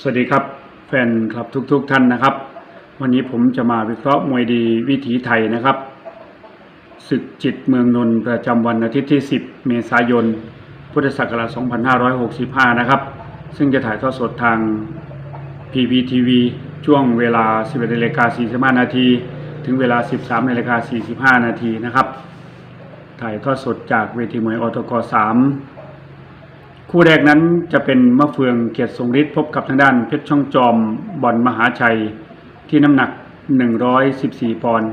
สวัสดีครับแฟนคลับทุกๆทท่านนะครับ วันนี้ผมจะมาวิเคราะห์มวยดีวิถีไทยนะครับศึกจิตเมืองนนท์ประจำวันอาทิตย์ที่ 10 เมษายน พุทธศักราช2565 นะครับ ซึ่งจะถ่ายทอดสดทาง PPTV ช่วงเวลา 11นาฬิกา45นาทีถึงเวลา 13นาฬิกา45นาทีนะครับ ถ่ายทอดสดจากเวทีมวยอตก3 คู่แรกนั้นจะเป็นมะเฟืองเกียรติทรงฤทธิ์พบกับทางด้านเพชรช่องจอมบอลมหาชัยที่น้ำหนัก 114 ปอนด์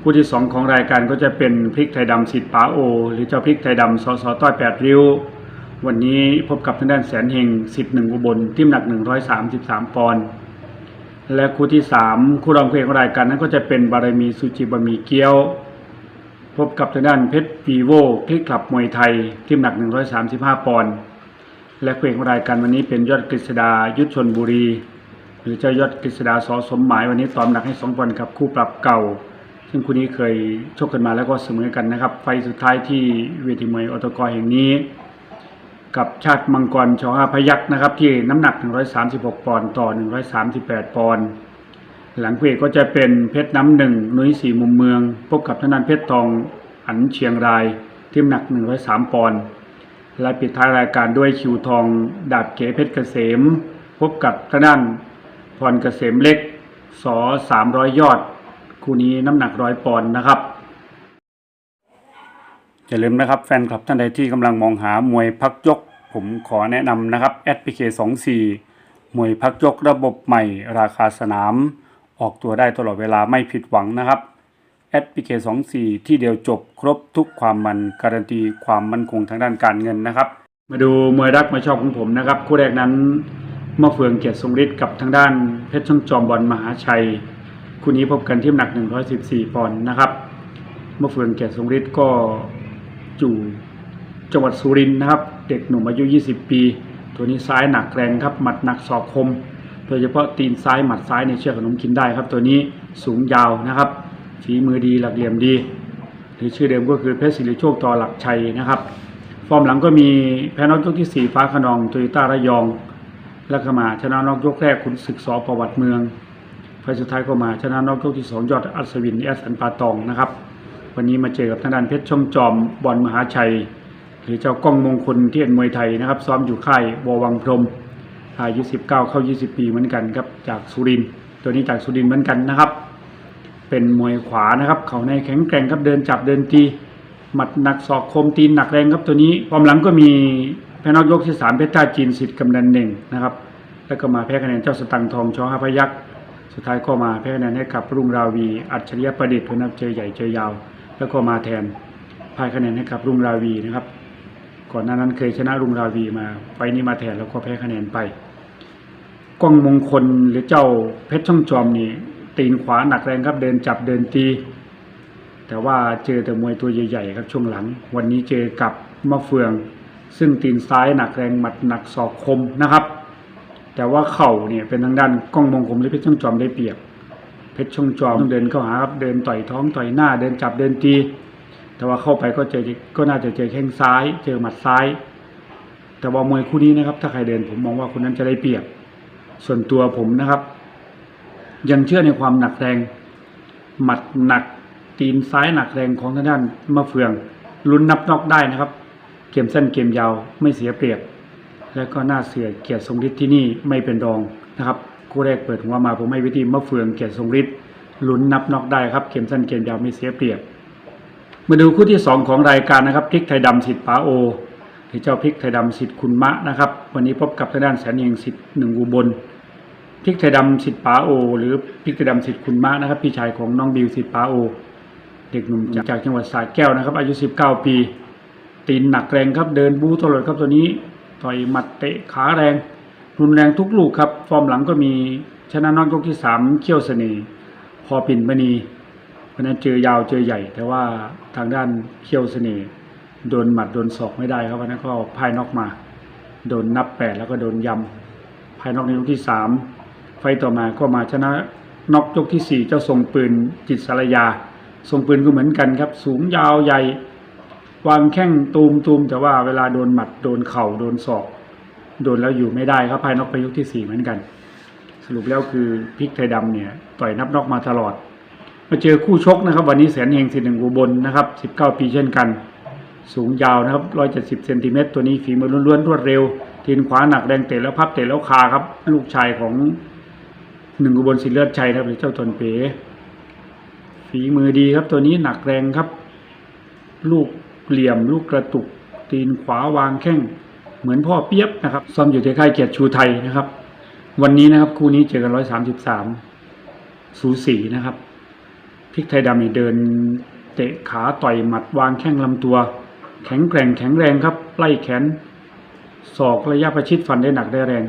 คู่ที่ 2 ของรายการก็จะเป็นพริกไทยดำสิทธิ์ป๋าโอ หรือเจ้าพริกไทยดำสอสอต้อยแปดริ้ว วันนี้พบกับทางด้านแสนเฮงสิทธิ์หนึ่งอุบลที่น้ำหนัก 133 ปอนด์และคู่ที่ 3 คู่รองคู่เอกของรายการนั้นก็จะเป็นบารมีสุจิบะมีเกี๊ยว พบกับทางด้านเพชรวีโวคลิกลับมวยไทยที่หนัก 135 ปอนด์ และเอกของรายการวันนี้เป็นยอดกฤษดายุทธชนบุรี หรือเจ้ายอดกฤษดาสอสมหมายวันนี้ตอมหนักให้ 2 ปอนด์กับคู่ปรับเก่า ซึ่งคู่นี้เคยชกกันมาแล้วก็เสมอกันนะครับ ไฟสุดท้ายที่เวทีมวยอตกแห่งนี้ กับชาติมังกรชอห้าพยักษ์นะครับที่น้ำหนัก 136 ปอนด์ต่อ 138 ปอนด์ หลังเอกก็จะเป็นเพชรน้ำหนึ่งนุ้ยสี่มุมเมือง พบกับทางด้านเพชรทองอันเชียงรายที่น้ำหนัก 103 ปอนด์และปิดท้ายรายการด้วยคิวทอง ดาบเก๋เพชรเกษม พบกับทางด้านพรเกษมเล็กสอ300 ยอด คู่นี้น้ำหนักร้อยปอนด์นะครับอย่าลืมนะครับแฟนคลับท่านใดที่กำลังมองหามวยพักยก ผมขอแนะนำนะครับ SPK 24มวยพักยกระบบใหม่ราคาสนาม ออกตัวได้ตลอดเวลาไม่ผิดหวังนะครับ SPK 24 ที่เดียวจบครบทุกความมันการันตีความมั่นคงทางด้านการเงินนะครับ มาดูมวยรักมวยชอบของผมนะครับ คู่แรกนั้นมะเฟืองเกียรติทรงฤทธิ์กับทางด้านเพชรช่างจอมบอลมหาชัย คู่นี้พบกันที่น้ำหนัก 114 ปอนด์นะครับมะเฟืองเกียรติทรงฤทธิ์ก็อยู่จังหวัดสุรินทร์นะครับ เด็กหนุ่มอายุ 20 ปี ตัวนี้ซ้ายหนักแรงครับหมัดหนักศอกคม โดยเฉพาะตีนซ้ายหมัดซ้ายในเชือกขนมกินได้ครับ ตัวนี้สูงยาวนะครับฝีมือดีหลักเหลี่ยมดี หรือชื่อเดิมก็คือเพชรศิริโชคต่อหลักชัยนะครับ ฟอร์มหลังก็มีแพ้น็อกยกที่ 4 ฟ้าขนองโตโยต้าระยองแล้วก็มาชนะน็อกยกแรกคุณศึกสอประวัติเมืองไฟสุดท้ายก็มาชนะน็อกยกที่ 2 ยอดอัศวินแอสันปาตองนะครับ วันนี้มาเจอกับทางด้านเพชรช่องจอมบอลมหาชัย หรือเจ้ากล้องมงคลเที่เอ็นมวยไทยนะครับ ซ้อมอยู่ค่ายววังพรม อายุ19 เข้า 20 ปีเหมือนกันครับจากสุรินตัวนี้จากสุรินเหมือนกันนะครับ เป็นมวยขวานะครับ เขาในแข็งแกร่งครับเดินจับเดินตีหมัดหนักศอกคมตีนหนักแรงครับตัวนี้ความหลังก็มีแพ้นอกยกที่สามเพชรท่าจีนสิทธิ์กำนันหนึ่งนะครับ แล้วก็มาแพ้คะแนนเจ้าสตังทองชอห้าพยักษ์สุดท้ายก็มาแพ้คะแนนให้กับรุ่งราวี อัจฉริยประดิษฐ์นะครับเจอใหญ่เจอยาว แล้วก็มาแทนพ่ายคะแนนให้กับรุ่งราวีนะครับ ก่อนหน้านั้นเคยชนะรุ่งราวีมาไฟนี้มาแทนแล้วก็แพ้คะแนนไป กล้องมงคลหรือเจ้าเพชรช่องจอมนี่ตีนขวาหนักแรงครับเดินจับเดินตี แต่ว่าเจอแต่มวยตัวใหญ่ๆครับช่วงหลัง วันนี้เจอกับมะเฟือง ซึ่งตีนซ้ายหนักแรงหมัดหนักศอกคมนะครับ แต่ว่าเข่าเนี่ยเป็นทางด้านกล้องมงคลหรือเพชรช่องจอมได้เปรียบ เพชรช่องจอมต้องเดินเข้าหาครับเดินต่อยท้องต่อยหน้าเดินจับเดินตี แต่ว่าเข้าไปก็เจอก็น่าจะเจอแข้งซ้าย เจอหมัดซ้าย แต่ว่ามวยคู่นี้นะครับถ้าใครเดินผมมองว่าคนนั้นจะได้เปรียบ ส่วนตัวผมนะครับ ยังเชื่อในความหนักแรง หมัดหนักตีนซ้ายหนักแรงของทางด้านมะเฟืองลุ้นนับนอกได้นะครับ เกมสั้นเกมยาวไม่เสียเปรียบ และก็น่าเสือเกียรติทรงฤทธิ์ที่นี่ไม่เป็นรองนะครับคู่แรกเปิดหัวมาผมให้วิธีมะเฟืองเกียรติทรงฤทธิ์ลุ้นนับนอกได้ครับเกมสั้นเกมยาวไม่เสียเปรียบ มาดูคู่ที่สองของรายการนะครับพริกไทยดำสิทธิ์ป๋าโอ หรือเจ้าพริกไทยดำสิทธิ์คุณมะนะครับ วันนี้พบกับทางด้านแสนเองสิทธิ์หนึ่งอุบลพริกไทยดำสิทธิ์ป๋าโอ หรือพริกไทยดำสิทธิ์คุณมะนะครับ พี่ชายของน้องบิวสิทธิ์ป๋าโอ เด็กหนุ่มจากจังหวัดสระแก้วนะครับ อายุ 19 ปี ตีนหนักแรงครับเดินบู๊ตลอดครับตัวนี้ต่อยหมัดเตะขาแรง รุนแรงทุกลูกครับ ฟอร์มหลังก็มีชนะนอกยกที่สามเขี้ยวเสน่ห์พอปิ่นมณีเพราะฉะนั้นเจอยาวเจอใหญ่ แต่ว่าทางด้านเขี้ยวเสน่ห์ โดนหมัดโดนศอกไม่ได้ครับเพราะนั้นก็พ่ายนอกมา โดนนับแปดแล้วก็โดนยำภายนอกในยกที่สามไฟต์ต่อมาก็มาชนะนอกยกที่สี่เจ้าทรงปืนจิตสารยา ทรงปืนก็เหมือนกันครับ สูงยาวใหญ่วางแข้งตูมตูมแต่ว่าเวลาโดนหมัดโดนเข่าโดนศอกโดนแล้วอยู่ไม่ได้ครับภายนอกไปยกที่สี่เหมือนกัน สรุปแล้วคือพิกไทยดำเนี่ยต่อยนับนอกมาตลอด มาเจอคู่ชกนะครับ วันนี้แสนเฮงสิหนึ่งอุบลนะครับสิบเก้าปีเช่นกัน สูงยาวนะครับร้อยเจ็ดสิบเซนติเมตรตัวนี้ฝีมือล้วนๆรวดเร็วทีนขวาหนักแรงเตะแล้วพับเตะแล้วคาครับ ลูกชายของหนึ่งอุบลศิลเลือดชัยนะครับเจ้าตนเป๋ฝีมือดีครับตัวนี้หนักแรงครับ ลูกเหลี่ยมลูกกระตุก ตีนขวาวางแข้งเหมือนพ่อเปียบนะครับซ้อมอยู่ที่ค่ายเกียรติชูไทยนะครับ วันนี้นะครับคู่นี้เจอกันร้อยสามสิบสามสูสีนะครับพริกไทยดำนี่เดินเตะขาต่อยหมัดวางแข้งลำตัว แข็งแกร่งแข็งแรงครับไล่แขนศอกระยะประชิดฟันได้หนักได้แรง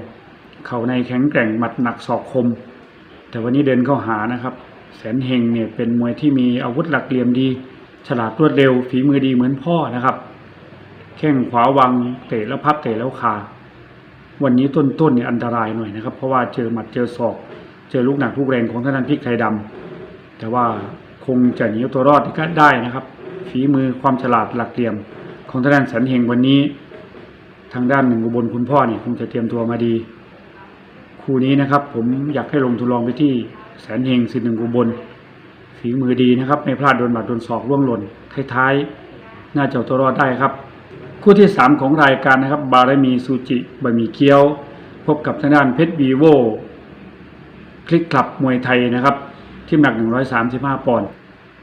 เข่าในแข็งแกร่งหมัดหนักศอกคม แต่วันนี้เดินเข้าหานะครับ แสนเฮงเนี่ยเป็นมวยที่มีอาวุธหลักเหลี่ยมดี ฉลาดรวดเร็วฝีมือดีเหมือนพ่อนะครับแข้งขวาวางเตะแล้วพับเตะแล้วคาวันนี้ต้นๆเนี่ยอันตรายหน่อยนะครับ เพราะว่าเจอหมัดเจอศอก เจอลูกหนักลูกแรงของท่านพริกไทยดำแต่ว่าคงจะหนีเอาตัวรอดก็ได้นะครับฝีมือความฉลาดหลักเหลี่ยม ของท่านแสนเฮงวันนี้ ทางด้านหนึ่งอุบลคุณพ่อเนี่ยคงจะเตรียมตัวมาดี คู่นี้นะครับ ผมอยากให้ลงทุนลองไปที่แสนเฮงสิหนึ่งอุบลฝีมือดีนะครับไม่พลาดโดนบาดโดนศอกล่วงหล่นท้ายๆน่าจะตัวรอดได้ครับ คู่ที่สามของรายการนะครับ บารมีซูจิบะหมี่เกี๊ยว พบกับทางด้านเพชรวีโวคลิกคลับมวยไทยนะครับ ที่หนัก 135 ปอนด์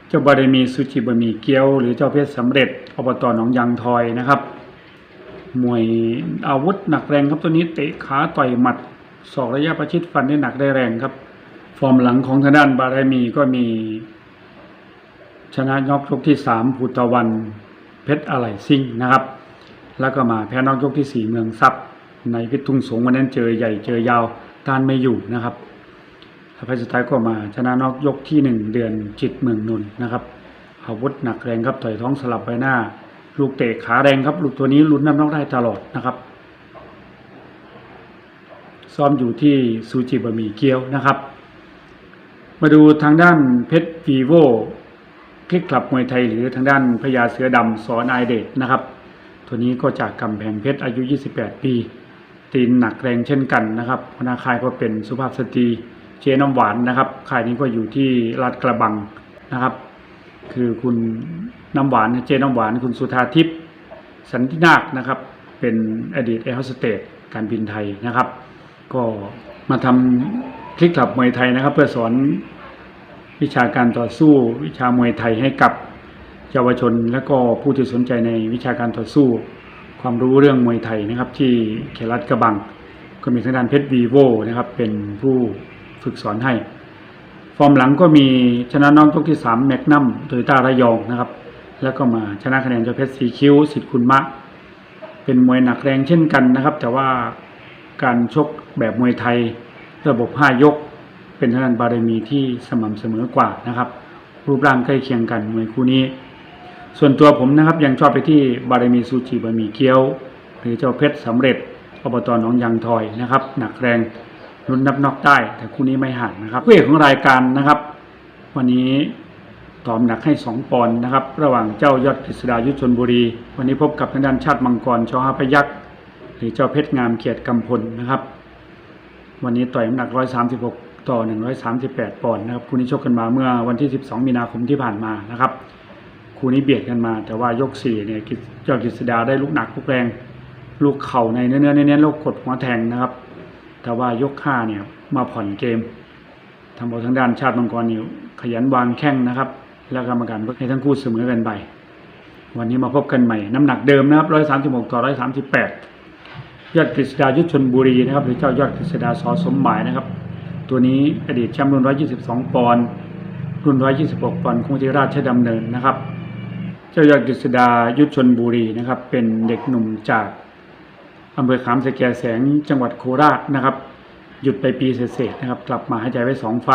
เจ้าบารมีซูจิบะหมี่เกี๊ยวหรือเจ้าเพชรสำเร็จอบตหนองยางทอยนะครับ มวยอาวุธหนักแรงครับตัวนี้เตะขาต่อยหมัดศอกระยะประชิดฟันได้หนักได้แรงครับ ฟอร์มหลังของทางด้านบารมีก็มี ชนะยกยกที่สามภูตะวันเพชรอะไหล่ซิ่งนะครับ แล้วก็มาแพ้นอกยกที่สี่เมืองซับในพชรทุ่งสงวันนั้นเจอใหญ่เจอยาวต้านไม่อยู่นะครับ ไฟสุดท้ายก็มาชนะนอกยกที่หนึ่งเดือนจิตเมืองนนท์นะครับอาวุธหนักแรงครับต่อยท้องสลับใบหน้า ลูกเตะขาแรงครับลูกตัวนี้ลุ้นน้ำนอกได้ตลอดนะครับ ซ้อมอยู่ที่ซูจิบะหมี่เกี๊ยวนะครับ มาดูทางด้านเพชรวีโวคลิกคลับมวยไทยหรือทางด้านพญาเสือดำสอนายเดชนะครับ ตัวนี้ก็จากกำแพงเพชรอายุ 28 ปี ตีนหนักแรงเช่นกันนะครับพนาคายก็เป็นสุภาพสตรี เจน้ำหวานนะครับค่ายนี้ก็อยู่ที่ลาดกระบังนะครับ คือคุณน้ำหวานเจน้ำหวาน คุณสุธาทิพย์สันตินาคนะครับ เป็นอดีตแอร์โฮสเตสการบินไทยนะครับ ก็มาทำคลิกคลับมวยไทยนะครับ เพื่อสอนวิชาการต่อสู้วิชามวยไทยให้กับเยาวชน และก็ผู้ที่สนใจในวิชาการต่อสู้ ความรู้เรื่องมวยไทยนะครับ ที่เขตรัดกระบัง ก็มีทางด้านเพชรวีโวนะครับ เป็นผู้ ฝึกสอนให้ ฟอร์มหลังก็มีชนะน้องยกที่สามแมกนัมโตโยต้าระยองนะครับ แล้วก็มาชนะคะแนนเจ้าเพชรสีคิ้วสิทธิ์คุณมะ เป็นมวยหนักแรงเช่นกันนะครับ แต่ว่าการชกแบบมวยไทยระบบห้ายก เป็นทางด้านบารมีที่สม่ำเสมอกว่านะครับ รูปร่างใกล้เคียงกันมวยคู่นี้ ส่วนตัวผมนะครับยังชอบไปที่บารมีซูจิบะหมี่เกี๊ยว หรือเจ้าเพชรสำเร็จอบตหนองยางทอยนะครับ หนักแรง รุนนับนอกได้ แต่คู่นี้ไม่ห่างนะครับคู่เอกของรายการนะครับ วันนี้ตอมหนักให้ 2 ปอนด์นะครับ ระหว่างเจ้ายอดกฤษดายุทธชนบุรี วันนี้พบกับทางด้านชาติมังกรชอฮาพยักษ์หรือเจ้าเพชรงามเกียรติกำพลนะครับ วันนี้ต่อยน้ำหนัก 136 ต่อ 138 ปอนด์นะครับคู่นี้ชกกันมาเมื่อวันที่ 12 มีนาคมที่ผ่านมานะครับคู่นี้เบียดกันมา แต่ว่ายก4เนี่ยกิจยอดกฤษดาได้ลูกหนักลูกแรง ลูกเข่าในเนื้อเน้นๆล้วกดหัวแทงนะครับ แต่ว่ายก5เนี่ยมาผ่อนเกมทำเอาทางด้านชาติมังกรนี่ขยันวางแข้งนะครับ แล้วกรรมการให้ทั้งคู่เสมอกันไป วันนี้มาพบกันใหม่ น้ำหนักเดิมนะครับ136ต่อ138ยสามสิบแปดยอดกฤษดายุทธชนบุรีนะครับหรือเจ้ายอดกฤษดาสอสมหมายนะครับ ตัวนี้อดีตแชมป์รุ่น122ปอนด์รุ่น126ปอนด์คงที่ราชดำเนินนะครับ เจ้ายอดกฤษดายุทธชนบุรีนะครับ เป็นเด็กหนุ่มจาก อำเภอขามสแกแสงจังหวัดโคราชนะครับ หยุดไปปีเศษนะครับ กลับมาหายใจไว้สองไฟ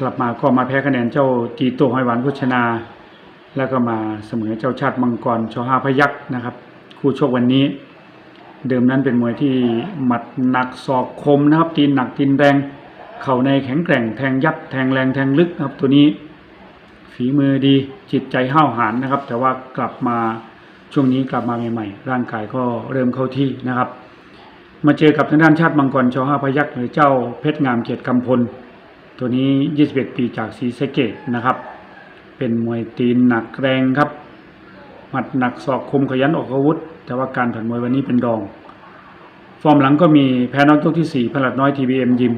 กลับมาก็มาแพ้คะแนนเจ้าจีโตหอยหวานพุชนา แล้วก็มาเสมอเจ้าชาติมังกรชอห้าพยักษ์นะครับ คู่โชกวันนี้ เดิมนั้นเป็นมวยที่หมัดหนักศอกคมนะครับ ตีนหนักตีนแรง เข่าในแข็งแกร่งแทงยับแทงแรงแทงลึกนะครับ ตัวนี้ฝีมือดีจิตใจห้าวหาญนะครับ แต่ว่ากลับมา ช่วงนี้กลับมาใหม่ๆ ร่างกายก็เริ่มเข้าที่นะครับ มาเจอกับทางด้านชาติมังกรชอห้าพยักษ์หรือเจ้าเพชรงามเกียรติกำพล ตัวนี้ 21 ปีจากศรีสะเกดนะครับ เป็นมวยตีนหนักแรงครับ หมัดหนักศอกคมขยันออกอาวุธ แต่ว่าการผ่านมวยวันนี้เป็นรอง ฟอร์มหลังก็มีแพ้น็อกยกที่4พลัดน้อยทีบีเอ็มยิม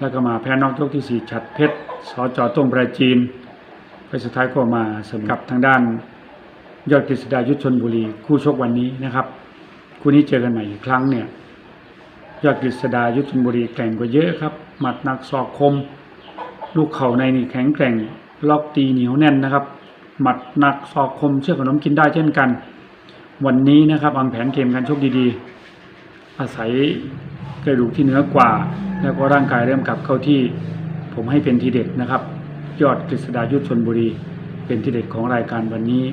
แล้วก็มาแพ้น็อกยกที่4ฉัดเพชรสอจอต้งประจีนไปสุดท้ายก็มาเสริมกับทางด้าน ยอดกฤษดายุทธชนบุรี คู่ชกวันนี้นะครับ คู่นี้เจอกันใหม่อีกครั้งเนี่ย ยอดกฤษดายุทธชนบุรีแกร่งกว่าเยอะครับหมัดหนักศอกคม ลูกเข่าในนี่แข็งแกร่งล็อกตีเหนียวแน่นนะครับ หมัดหนักศอกคมเชื่อขนมกินได้เช่นกัน วันนี้นะครับวางแผนเกมการชกดีๆ อาศัยกระดูกที่เนื้อกว่า แล้วก็ร่างกายเริ่มกลับเข้าที่ผมให้เป็นทีเด็ดนะครับ ยอดกฤษดายุทธชนบุรี เป็นทีเด็ดของรายการวันนี้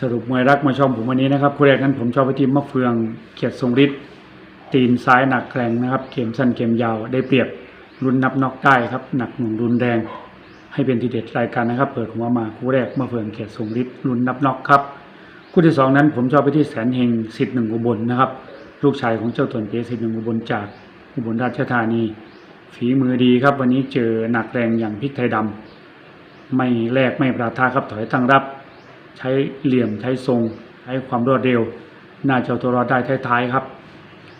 สรุปมวยรักมาชมผมวันนี้นะครับคู่แรกนั้นผมชอบไปทีมมะเฟืองเขียดทรงฤทธิ์ตีนซ้ายหนักแรงนะครับเข็มสั้นเข็มยาวได้เปรียบรุนนับน็อกได้ครับ หนักหน่วงรุนแรง ให้เป็นทีเด็ดรายการนะครับ เปิดหัวมาคู่แรกมะเฟืองเขียดทรงฤทธิ์รุนนับน็อกครับคู่ที่สองนั้นผมชอบไปที่แสนเฮงสิทธิ์หนึ่งอุบลนะครับ ลูกชายของเจ้าตวนเปสิทธิ์หนึ่งอุบลจากอุบลราชธานี ฝีมือดีครับ วันนี้เจอหนักแรงอย่างพริกไทยดำไม่แลกไม่ปราทาครับถอยตั้งรับ ใช้เหลี่ยมใช้ทรงใช้ความรวดเร็ว น่าจะตัวรอดได้ท้ายๆครับ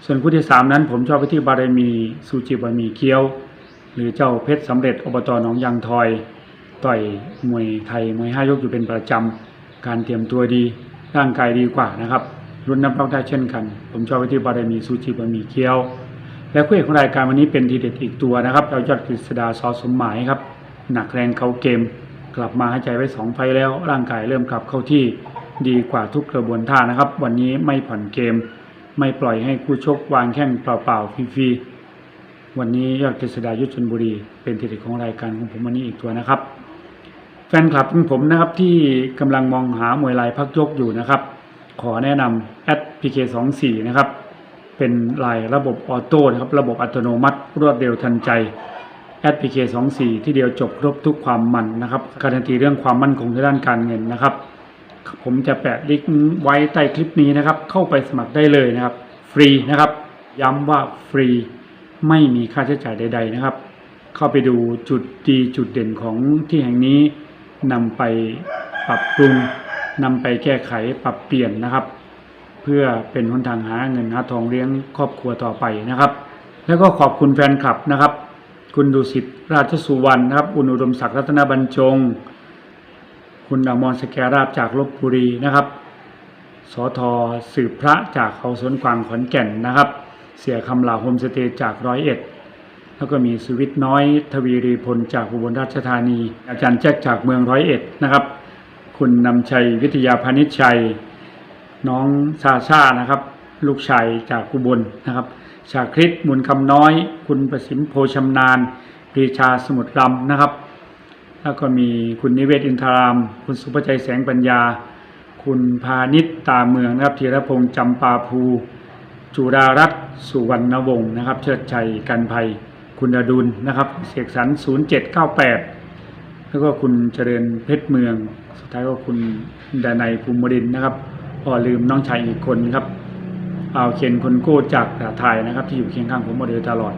ส่วนคู่ที่สามนั้นผมชอบไปที่บารมีซูจิบะหมี่เคี้ยว หรือเจ้าเพชรสำเร็จอบตหนองยางทอย ต่อยมวยไทยมวยห้ายกอยู่เป็นประจำการเตรียมตัวดีร่างกายดีกว่านะครับรุ่นน้ำเต้าได้เช่นกัน ผมชอบไปที่บารมีซูจิบะหมี่เคี้ยว และคู่เอกของรายการวันนี้เป็นทีเด็ดอีกตัวนะครับเรายอดกฤษดาซอสมหมายครับหนักแรงเขาเกม กลับมาให้ใจไว้สองไฟแล้วร่างกายเริ่มกลับเข้าที่ดีกว่าทุกกระบวนท่านะครับ วันนี้ไม่ผ่อนเกม ไม่ปล่อยให้คู่ชกวางแข้งเปล่าๆฟรีๆวันนี้ยอดกษดายุทธชนบุรีเป็นทีเด็ดของรายการของผมวันนี้อีกตัวนะครับ แฟนคลับของผมนะครับที่กำลังมองหามวยลายพักยกอยู่นะครับ ขอแนะนำแอด PK24 นะครับเป็นลายระบบออโต้นะครับระบบอัตโนมัติรวดเร็วทันใจ แอด PK24 ที่เดียวจบครบทุกความมันนะครับ การันตีเรื่องความมั่นคงในด้านการเงินนะครับ ผมจะแปะลิงก์ไว้ใต้คลิปนี้นะครับ เข้าไปสมัครได้เลยนะครับ ฟรีนะครับ ย้ำว่าฟรีไม่มีค่าใช้จ่ายใด ๆนะครับ เข้าไปดูจุดดีจุดเด่นของที่แห่งนี้นำไปปรับปรุงนำไปแก้ไขปรับเปลี่ยนนะครับ เพื่อเป็นหนทางหาเงินหาทองเลี้ยงครอบครัวต่อไปนะครับ แล้วก็ขอบคุณแฟนคลับนะครับ คุณดุสิตราชสุวรรณนะครับคุณอุดมศักดิ์รัตนบรรจงคุณอมรสแกราบจากลบบุรีนะครับสอทอสืบพระจากเขาสวนกวางขอนแก่นนะครับ เสียคำลาโฮมสเตย์จากร้อยเอ็ดแล้วก็มีสุวิทน้อย ทวีรีพลจากอุบลราชธานี อาจารย์แจ็คจากเมืองร้อยเอ็ดนะครับ คุณนำชัยวิทยาพานิชชัย น้องซาชานะครับ ลูกชายจากกุบลนะครับ ชาคริตมุนคำน้อย คุณประสิมโพชำนาญปรีชาสมุทรลำนะครับ แล้วก็มีคุณนิเวศอินทราม คุณสุภชัยแสงปัญญา คุณพาณิชตาเมืองนะครับธีรพงษ์จำปาภู จุรารัตน์สุวรรณวงศ์นะครับ เชิดชัยกันภัย คุณอดุลนะครับเสกสรร0798 แล้วก็คุณเจริญเพชรเมือง สุดท้ายก็คุณดานัยภูมิรินนะครับพอลืมน้องชายอีกคนครับ เอาวเขียนคนโก้จากดาไทยนะครับ ที่อยู่เคียงข้างผมมาโดยตลอด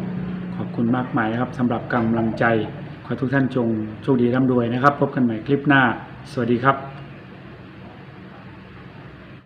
ขอบคุณมากมายนะครับสำหรับกำลังใจ ขอทุกท่านจงโชคดีร่ำรวยนะครับ พบกันใหม่คลิปหน้า สวัสดีครับ